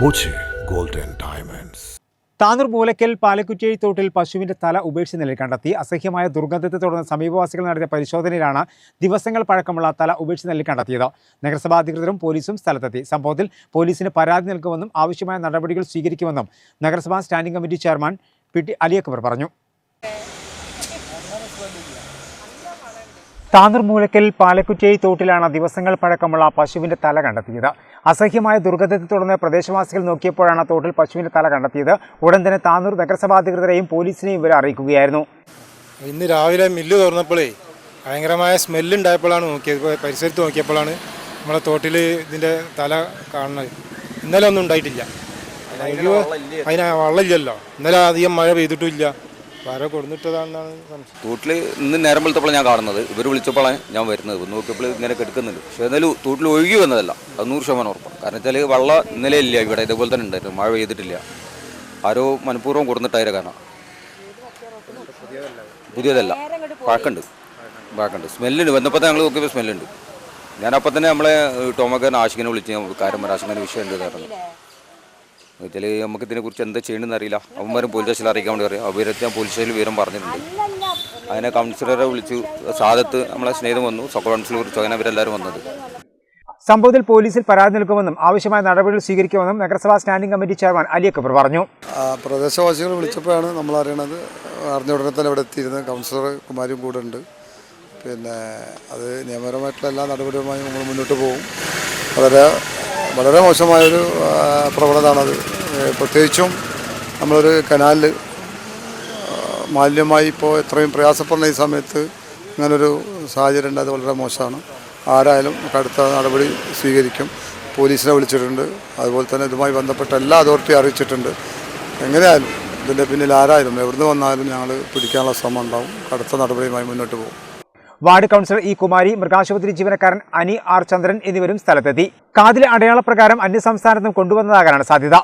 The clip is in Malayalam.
Boche golden diamonds. Tanur Moolakkal Palakkuttezhi തോട്ടിൽ പശുവിന്റെ തല ഉപേക്ഷിച്ച നിലയിൽ കണ്ടെത്തി. അസഹ്യമായ ദുർഗന്ധത്തെ തുടർന്ന് സമീപവാസികൾ നടത്തിയ പരിശോധനയിലാണ് ദിവസങ്ങൾ പഴക്കമുള്ള തല ഉപേക്ഷിച്ച നിലയിൽ കണ്ടെത്തിയത്. നഗരസഭാ അധികൃതരും പോലീസും സ്ഥലത്തെത്തി. സംഭവത്തിൽ പോലീസിന് പരാതി നൽകുമെന്നും ആവശ്യമായ നടപടികൾ സ്വീകരിക്കുമെന്നും നഗരസഭാ standing committee chairman P T പറഞ്ഞു. താനൂർ മൂലക്കൽ പാലക്കുറ്റേഴി തോട്ടിലാണ് ദിവസങ്ങൾ പഴക്കമുള്ള പശുവിന്റെ തല കണ്ടെത്തിയത്. അസഹ്യമായ ദുർഗന്ധത്തെ തുടർന്ന് പ്രദേശവാസികൾ നോക്കിയപ്പോഴാണ് തോട്ടിൽ പശുവിന്റെ തല കണ്ടെത്തിയത്. ഉടൻ തന്നെ താനൂർ നഗരസഭാ അധികൃതരെയും പോലീസിനെയും ഇവരെ അറിയിക്കുകയായിരുന്നു. ഇന്ന് രാവിലെ മില്ല് തുറന്നപ്പോഴേ ഭയങ്കരമായ സ്മെല്ല് ഉണ്ടായപ്പോഴാണ് നോക്കിയത്. പരിസരത്ത് നോക്കിയപ്പോഴാണ് നമ്മളെ തോട്ടിൽ ഇതിന്റെ തല കാണുന്നത്. ഇന്നലെ ഒന്നും ഉണ്ടായിട്ടില്ല. അതിന് അതിന് വെള്ളമില്ലല്ലോ. ഇന്നലെ അധികം മഴ പെയ്തിട്ടുമില്ല. വര കൊടുന്നിട്ടതാണെന്നാണ് സംശയം. തൂട്ടിൽ ഇന്ന് നേരം വെളുത്തപ്പോൾ ഞാൻ കാണുന്നത്. ഇവർ വിളിച്ചപ്പോഴാണ് ഞാൻ വരുന്നത്. നോക്കിയപ്പോൾ ഇങ്ങനെ കെടുക്കുന്നുണ്ട്. പക്ഷേ എന്നാലും തൂട്ടിൽ ഒഴുകി വന്നതല്ല. അത് നൂറ് ശതമാനം ഉറപ്പാണ്. കാരണം വെച്ചാൽ വെള്ളം ഇന്നലെ ഇല്ല ഇവിടെ. ഇതേപോലെ തന്നെ ഉണ്ടായിരുന്നു. മഴ പെയ്തിട്ടില്ല. ആരോ മനഃപൂർവം കൊടുത്തിട്ടായിരുന്നു കാരണം. പുതിയതല്ല. പാക്കുണ്ട്. പാക്കുണ്ട്. സ്മെല്ലുണ്ട്. വന്നപ്പോൾ ഞങ്ങൾ നോക്കിയപ്പോൾ സ്മെല്ലുണ്ട്. ഞാനപ്പോൾ തന്നെ നമ്മളെ ടോമക്കാരൻ ആഷിഖിനെ വിളിച്ച് ഞാൻ കാര്യം പറയാം വിഷയം ഉണ്ട് പറഞ്ഞു. വെച്ചാൽ നമുക്ക് ഇതിനെക്കുറിച്ച് എന്താ ചെയ്യണമെന്ന് അറിയില്ല. അവന്മാരും പോലീസ് സ്റ്റേഷനിൽ അറിയിക്കാൻ വേണ്ടി പറയും. അവരത്തെ ഞാൻ പോലീസ് സ്റ്റേഷനിൽ വിവരം പറഞ്ഞിട്ടുണ്ട്. അതിനെ കൗൺസിലറെ വിളിച്ചു. സാധത്ത് നമ്മളെ സ്നേഹം വന്നു. സബ് കൗൺസിലർ വിളിച്ചു. അങ്ങനെ അവരെല്ലാവരും വന്നത്. സംഭവത്തിൽ പോലീസിൽ പരാതി നൽകുമെന്നും ആവശ്യമായ നടപടികൾ സ്വീകരിക്കുമെന്നും നഗരസഭാ standing committee chairman Ali Akbar പറഞ്ഞു. പ്രദേശവാസികൾ വിളിച്ചപ്പോഴാണ് നമ്മൾ അറിയണത് അറിഞ്ഞ ഉടനെ തന്നെ ഇവിടെ എത്തിയിരുന്നത് കൗൺസിലർ കുമാരും കൂടെ ഉണ്ട്. പിന്നെ അത് നിയമപരമായിട്ടുള്ള എല്ലാ നടപടികളുമായി നമ്മൾ മുന്നോട്ട് പോകും. വളരെ വളരെ മോശമായൊരു പ്രവണതാണത്. പ്രത്യേകിച്ചും നമ്മളൊരു കനാലിൽ മാലിന്യമായി ഇപ്പോൾ എത്രയും പ്രയാസപ്പെടുന്ന ഈ സമയത്ത് ഇങ്ങനൊരു സാഹചര്യം ഉണ്ട് അത് വളരെ മോശമാണ്. ആരായാലും കടുത്ത നടപടി സ്വീകരിക്കും. പോലീസിനെ വിളിച്ചിട്ടുണ്ട്. അതുപോലെ തന്നെ ഇതുമായി ബന്ധപ്പെട്ട എല്ലാ അതോറിറ്റിയും അറിയിച്ചിട്ടുണ്ട്. എങ്ങനെയായാലും ഇതിന്റെ പിന്നിൽ ആരായാലും എവിടുന്ന് വന്നാലും ഞങ്ങൾ പിടിക്കാനുള്ള ശ്രമം ഉണ്ടാവും. കടുത്ത നടപടിയുമായി മുന്നോട്ട് പോകും. വാർഡ് കൗൺസിലർ ഇ കുമാരി മൃഗാശുപത്രി ജീവനക്കാരൻ അനി ആർ ചന്ദ്രൻ എന്നിവരും സ്ഥലത്തെത്തി. കാതിലെ അടയാളപ്രകാരം അന്യസംസ്ഥാനത്തും കൊണ്ടുവന്നതാകാനാണ് സാധ്യത.